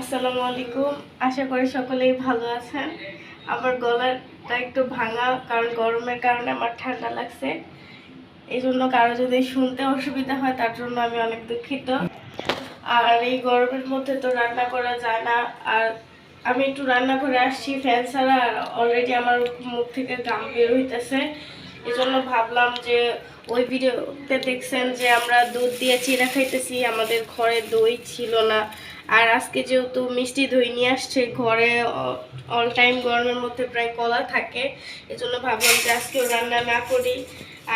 আসসালামু আলাইকুম। আশা করি সকলেই ভালো আছেন। আমার গলাটা একটু ভাঙা, কারণ গরমের কারণে আমার ঠান্ডা লাগছে। এই জন্য কারও যদি শুনতে অসুবিধা হয়, তার জন্য আমি অনেক দুঃখিত। আর এই গরমের মধ্যে তো রান্না করা যায় না। আর আমি একটু রান্না করে আসছি, ফ্যান ছাড়া। আর অলরেডি আমার মুখ থেকে গাম বের হইতেছে। এই জন্য ভাবলাম যে ওই ভিডিওতে দেখছেন যে আমরা দুধ দিয়ে চিরা খাইতেছি। আমাদের ঘরে দই ছিল না। আর আজকে যেহেতু মিষ্টি দই নিয়ে আসছে, ঘরে অল টাইম গরমের মধ্যে প্রায় কলা থাকে, এজন্য ভাবলাম যে আজকেও রান্না না করি।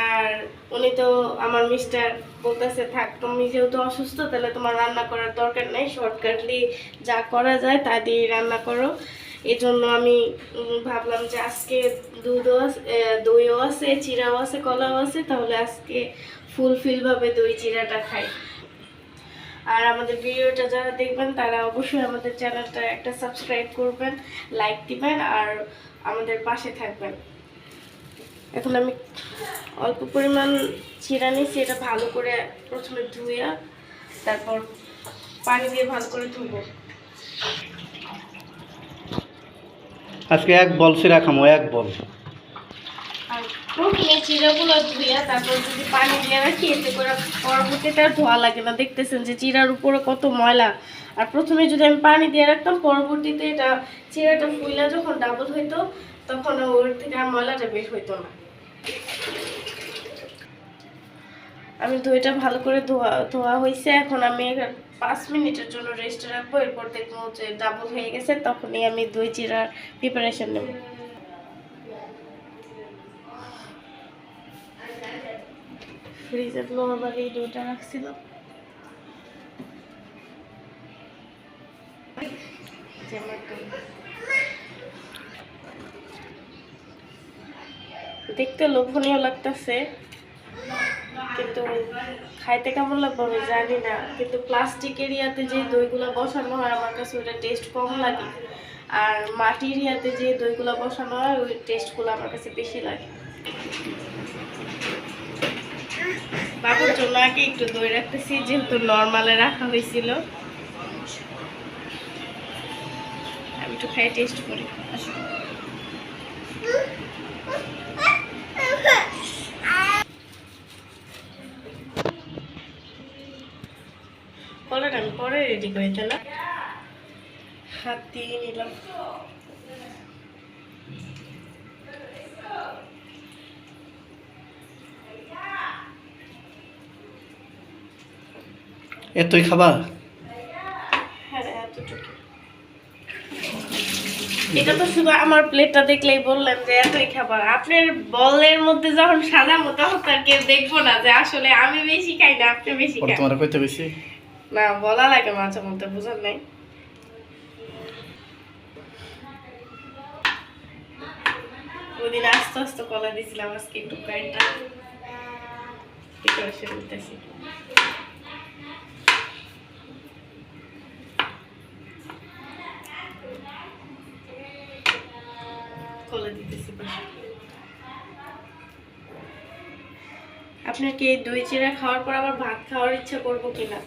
আর উনি তো আমার মিস্টার বলতেছে, থাক, তুমি যেহেতু অসুস্থ, তাহলে তোমার রান্না করার দরকার নেই শর্টকাটলি যা করা যায় তা দিয়ে রান্না করো। এই জন্য আমি ভাবলাম যে আজকে দুধও দইও আছে, চিরাও আছে, কলাও আছে, তাহলে আজকে ফুলফিলভাবে দই, চিরাটা খাই। আর আমাদের ভিডিওটা যারা দেখবেন, তারা অবশ্যই আমাদের চ্যানেলটা একটা সাবস্ক্রাইব করবেন লাইক দিবেন, আর আমাদের পাশে থাকবেন। এখন আমি অল্প পরিমাণ চিরা নিয়েছি, এটা ভালো করে প্রথমে ধুয়ে, তারপর পানি দিয়ে ভালো করে ধুবো। আজকে এক বল সিরা খামো, এক বল। প্রথমে চিরাগুলো ধুইয়া তারপর যদি পানি দিয়ে রাখি, এতে করে পরবর্তীতে ধোয়া লাগে না। দেখতেছেন যে চিরার উপরে কত ময়লা। আর প্রথমে যদি আমি পানি দিয়ে রাখতাম, পরবর্তীতে এটা চিরাটা ফুইলা যখন ডাবল হইতো, তখন ওর থেকে আর ময়লাটা বের হইতো না। আমি দইটা ভালো করে ধোয়া ধোয়া হয়েছে এখন আমি পাঁচ মিনিটের জন্য রেস্টে রাখব। এরপর দেখব যে ডাবল হয়ে গেছে, তখনই আমি দই চিরার প্রিপারেশন নেব। ফ্রিজে এই দুটা রাখছিল। দেখতে লোভনীয় লাগতেছে, কিন্তু খাইতে কেমন লাগবে আমি জানি না, কিন্তু প্লাস্টিক এরিয়াতে যে দইগুলো বসানো হয়, আমার কাছে ওটা টেস্ট কম লাগে আর মাটির এরিয়াতে যে দইগুলো বসানো হয়, ওই টেস্টগুলো আমার কাছে বেশি লাগে বাবুর জন্য আগে একটু দই রাখতেছি, যেহেতু নর্মালে রাখা হয়েছিল। আমি একটু খাই টেস্ট করি। কলাটা আমি পরে রেডি করে না হাত দিয়ে নিলাম। এতই খাবা হ্যাঁ এটা তো শুধু আমার প্লেটটা দেখলেই বললেন যে এতই খাবার। আপনার বলের মধ্যে যখন সাদা মতো তার কেউ দেখব না যে আসলে আমি বেশি খাই না আপনি বেশি খান। তোমার কইতে বেশি। না বলা লাগে মাঝে মধ্যে বুঝার নাই। ওদিন আস্তে আস্তে কলা দিয়েছিলাম আজকে একটু কাইটা প্রিপারেশন নিতেছি কলা দিতেছি আপনার কি দই চিরা খাওয়ার পর আবার ভাত খাওয়ার ইচ্ছা করব কিনা?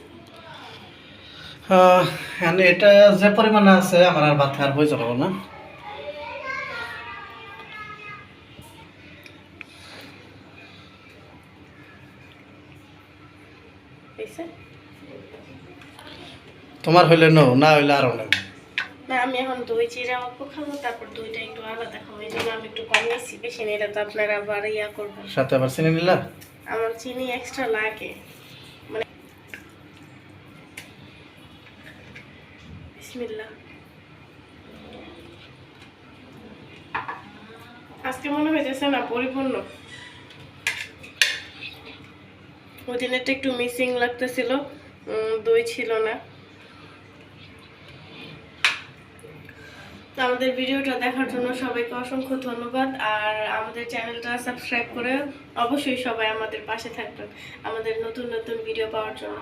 মানে এটা যে পরিমাণে আছে আমার আর ভাত খাওয়ার হয়ে যাব না। তোমার হইলে নো না হইলে আরও নেই না আমি এখন দই চিরা অল্প খাব তারপর দইটা একটু আলাদা খাব এই জন্য আমি একটু কমিয়েছি বেশি না এটা তো আপনারা আবার ইয়া করবেন। সাথে আবার চিনি নিলা আমার চিনি এক্সট্রা লাগে। মানে বিসমিল্লাহ। আজকে মনে হয়েছে না পরিপূর্ণ। ওই দিনেরটা একটু মিসিং লাগতেছিল উম, দই ছিল না। তো আমাদের ভিডিওটা দেখার জন্য সবাইকে অসংখ্য ধন্যবাদ। আর আমাদের চ্যানেলটা সাবস্ক্রাইব করে অবশ্যই সবাই আমাদের পাশে থাকবেন, আমাদের নতুন নতুন ভিডিও পাওয়ার জন্য।